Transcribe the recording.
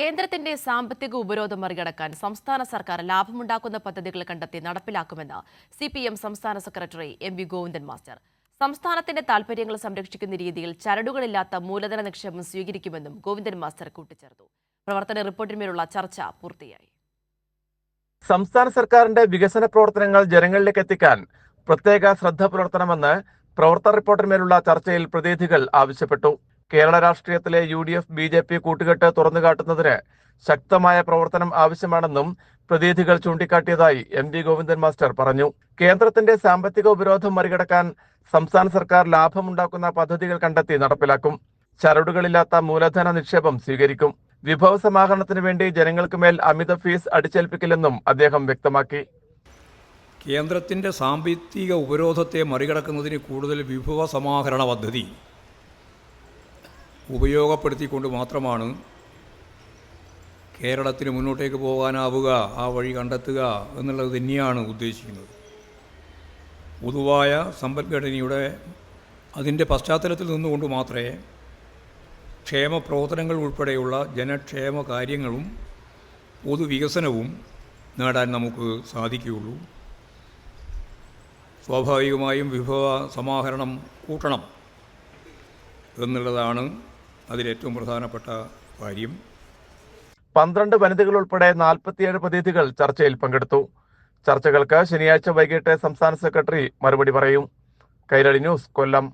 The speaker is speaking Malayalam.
കേന്ദ്രത്തിന്റെ സാമ്പത്തിക ഉപരോധം മറികടക്കാൻ സംസ്ഥാന സർക്കാർ ലാഭമുണ്ടാക്കുന്ന പദ്ധതികൾ കണ്ടെത്തി നടപ്പിലാക്കുമെന്ന് സി പി എം സംസ്ഥാന secretary M V Govindan master. സംസ്ഥാനത്തിന്റെ താൽപര്യങ്ങൾ സംരക്ഷിക്കുന്ന രീതിയിൽ ചരടുകളില്ലാത്ത മൂലധന നിക്ഷേപം സ്വീകരിക്കുമെന്നും ഗോവിന്ദൻ മാസ്റ്റർ കൂട്ടിച്ചേർത്തു. പ്രവർത്തന റിപ്പോർട്ടിന്മേലുള്ള ചർച്ച പൂർത്തിയായി. സംസ്ഥാന സർക്കാരിന്റെ വികസന പ്രവർത്തനങ്ങൾ ജനങ്ങളിലേക്ക് എത്തിക്കാൻ പ്രത്യേക ശ്രദ്ധ പുലർത്തണമെന്ന് പ്രവർത്തന റിപ്പോർട്ടിന്മേലുള്ള ചർച്ചയിൽ പ്രതിനിധികൾ ആവശ്യപ്പെട്ടു. കേരള രാഷ്ട്രീയത്തിലെ U D F B J P കൂട്ടുകെട്ട് തുറന്നുകാട്ടുന്നതിന് ശക്തമായ പ്രവർത്തനം ആവശ്യമാണെന്നും പ്രതിനിധികൾ ചൂണ്ടിക്കാട്ടിയതായി എം വി ഗോവിന്ദൻ മാസ്റ്റർ പറഞ്ഞു. കേന്ദ്രത്തിന്റെ സാമ്പത്തിക ഉപരോധം മറികടക്കാൻ സംസ്ഥാന സർക്കാർ ലാഭമുണ്ടാക്കുന്ന പദ്ധതികൾ കണ്ടെത്തി നടപ്പിലാക്കും. ചരടുകളില്ലാത്ത മൂലധന നിക്ഷേപം സ്വീകരിക്കും. വിഭവ സമാഹരണത്തിന് വേണ്ടി ജനങ്ങൾക്ക് മേൽ അമിത ഫീസ് അടിച്ചേൽപ്പിക്കില്ലെന്നും അദ്ദേഹം വ്യക്തമാക്കി. കേന്ദ്രത്തിന്റെ സാമ്പത്തിക ഉപരോധത്തെ മറികടക്കുന്നതിന് കൂടുതൽ വിഭവ സമാഹരണ പദ്ധതി ഉപയോഗപ്പെടുത്തിക്കൊണ്ട് മാത്രമാണ് കേരളത്തിന് മുന്നോട്ടേക്ക് പോകാനാവുക ആ വഴി കണ്ടെത്തുക എന്നുള്ളത് തന്നെയാണ് ഉദ്ദേശിക്കുന്നത്. പൊതുവായ സമ്പദ്ഘടനയുടെ അതിന്റെ പശ്ചാത്തലത്തിൽ നിന്നുകൊണ്ട് മാത്രമേ ക്ഷേമ പ്രവർത്തനങ്ങൾ ഉൾപ്പെടെയുള്ള ജനക്ഷേമ കാര്യങ്ങളും പൊതുവികസനവും നേടാൻ നമുക്ക് സാധിക്കുകയുള്ളൂ. സ്വാഭാവികമായും വിഭവ സമാഹരണം കൂട്ടണം എന്നുള്ളതാണ് അതിലേറ്റവും പ്രധാനപ്പെട്ട കാര്യം. പന്ത്രണ്ട് വനിതകൾ ഉൾപ്പെടെ നാൽപ്പത്തിയേഴ് പ്രതിനിധികൾ ചർച്ചയിൽ പങ്കെടുത്തു. ചർച്ചകൾക്ക് ശനിയാഴ്ച വൈകിട്ട് സംസ്ഥാന സെക്രട്ടറി മറുപടി പറയും. കൈരളി ന്യൂസ് കൊല്ലം.